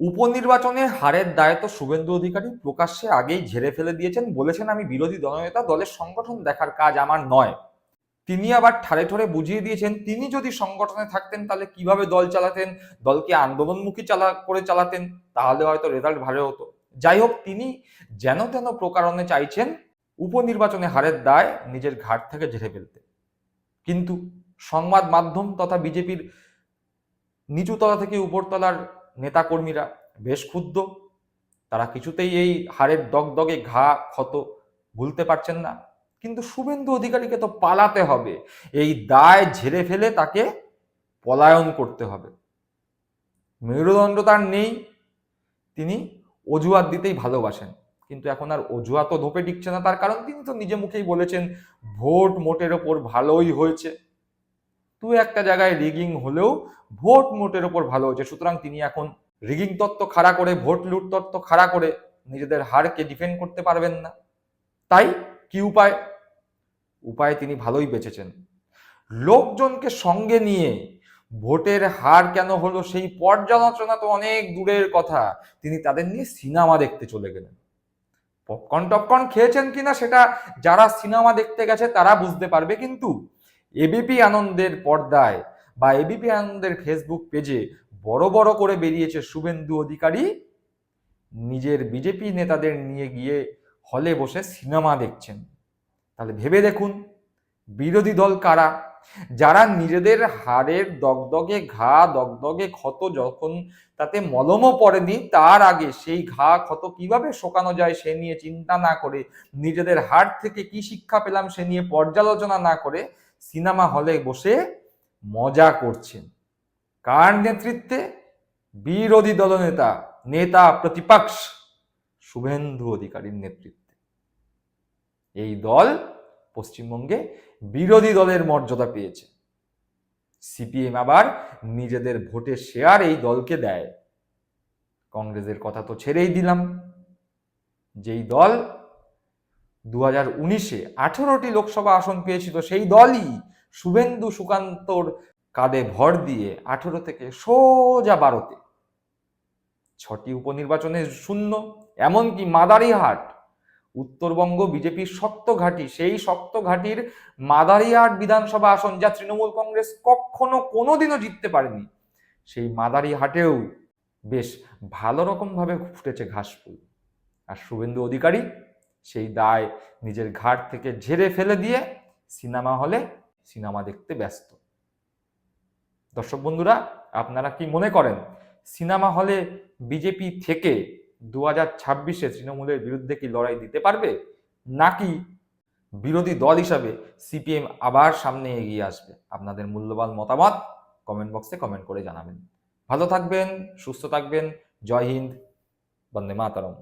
উপনির্বাচনে হারের দায় তো শুভেন্দু অধিকারী প্রকাশ্যে আগেই ঝেড়ে ফেলে দিয়েছেন বলেছেন আমি বিরোধী দলনেতা, দলের সংগঠন দেখার কাজ আমার নয়। তিনি আবার ঠারে ঠরে বুঝিয়ে দিয়েছেন, তিনি যদি সংগঠনে থাকতেন তাহলে কীভাবে দল চালাতেন, দলকে আন্দোলনমুখী চালা, করে চালাতেন, তাহলে হয়তো রেজাল্ট ভালো হতো। যাই হোক, তিনি যেন তেন প্রকারণে চাইছেন উপনির্বাচনে হারের দায় নিজের ঘাট থেকে ঝেড়ে ফেলতে। কিন্তু সংবাদ মাধ্যম তথা বিজেপির নিচুতলা থেকে উপরতলার নেতাকর্মীরা বেশ ক্ষুব্ধ। তারা কিছুতেই এই হাড়ের দগদগে ঘা ক্ষত ভুলতে পারছেন না। কিন্তু শুভেন্দু অধিকারীকে তো পালাতে হবে। এই দায় ঝেড়ে ফেলে তাকে পলায়ন করতে হবে। মেরুদণ্ড তার নেই। তিনি অজুহাত দিতেই ভালোবাসেন। কিন্তু এখন আর অজুহাতও ধোপে টিকছে না তার কারণ তিনি তো নিজে মুখেই বলেছেন, ভোট মোটের ওপর ভালোই হয়েছে। দু একটা জায়গায় রিগিং হলেও ভোট মোটের ওপর ভালো হয়েছে সুতরাং তিনি এখন রিগিং তত্ত্ব খাড়া করে, ভোট লুট তত্ত্ব খাড়া করে নিজেদের হারকে ডিফেন্ড করতে পারবেন না। তাই কি উপায়? উপায় তিনি ভালোই বেঁচেছেন লোকজনকে সঙ্গে নিয়ে ভোটের হার কেন হলো সেই পর্যালোচনা তো অনেক দূরের কথা। তিনি তাদের নিয়ে সিনেমা দেখতে চলে গেলেন। পপকর্ন টপকর্ন খেয়েছেন কিনা সেটা যারা সিনেমা দেখতে গেছে তারা বুঝতে পারবে। কিন্তু এবিপি আনন্দের পর্দায় বা এবিপি আনন্দের ফেসবুক পেজে বড় বড় করে বেরিয়েছে শুভেন্দু অধিকারী। নিজের বিজেপি নেতাদের নিয়ে গিয়ে হলে বসে সিনেমা দেখছেন। তাহলে ভেবে দেখুন, বিরোধী দল কারা? যারা নিজেদের হাড়ের দগদগে, ঘা দগদগে ক্ষত যখন তাতে মলমও পড়েনি, তার আগে সেই ঘা ক্ষত কীভাবে শোকানো যায় সে নিয়ে চিন্তা না করে, নিজেদের হাড় থেকে কি শিক্ষা পেলাম সে নিয়ে পর্যালোচনা না করে সিনেমা হলে বসে মজা করছেন। কার নেতৃত্বে? বিরোধী দলনেতা, নেতা প্রতিপক্ষ, শুভেন্দু অধিকারীর নেতৃত্বে। এই দল পশ্চিমবঙ্গে বিরোধী দলের মর্যাদা পেয়েছে। সিপিএম আবার নিজেদের ভোটের শেয়ার এই দলকে দেয়। কংগ্রেসের কথা তো ছেড়েই দিলাম। যেই দল দু হাজার উনিশে আঠেরোটি লোকসভা আসন পেয়েছিল, সেই দলই শুভেন্দু সুকান্তর কাঁধে ভর দিয়ে আঠেরো থেকে সোজা বারোতে, ছটি উপনির্বাচনে শূন্য, এমনকি মাদারিহাট উত্তরবঙ্গ বিজেপির শক্ত ঘাঁটি, সেই শক্ত ঘাঁটির মাদারিহাট বিধানসভা আসন যা তৃণমূল কংগ্রেস কখনো কোনোদিনও জিততে পারেনি, সেই মাদারিহাটেও বেশ ভালো রকমভাবে ফুটেছে ঘাসফুল। আর শুভেন্দু অধিকারী সেই দায় নিজের ঘাট থেকে ঝেড়ে ফেলে দিয়ে সিনেমা হলে সিনেমা দেখতে ব্যস্ত। দর্শক বন্ধুরা, আপনারা কি মনে করেন, সিনেমা হলে বিজেপি থেকে দু হাজার ছাব্বিশে তৃণমূলের বিরুদ্ধে কি লড়াই দিতে পারবে? নাকি বিরোধী দল হিসাবে সিপিএম আবার সামনে এগিয়ে আসবে? আপনাদের মূল্যবান মতামত কমেন্ট বক্সে কমেন্ট করে জানাবেন। ভালো থাকবেন, সুস্থ থাকবেন। জয় হিন্দ, বন্দে মাতারম।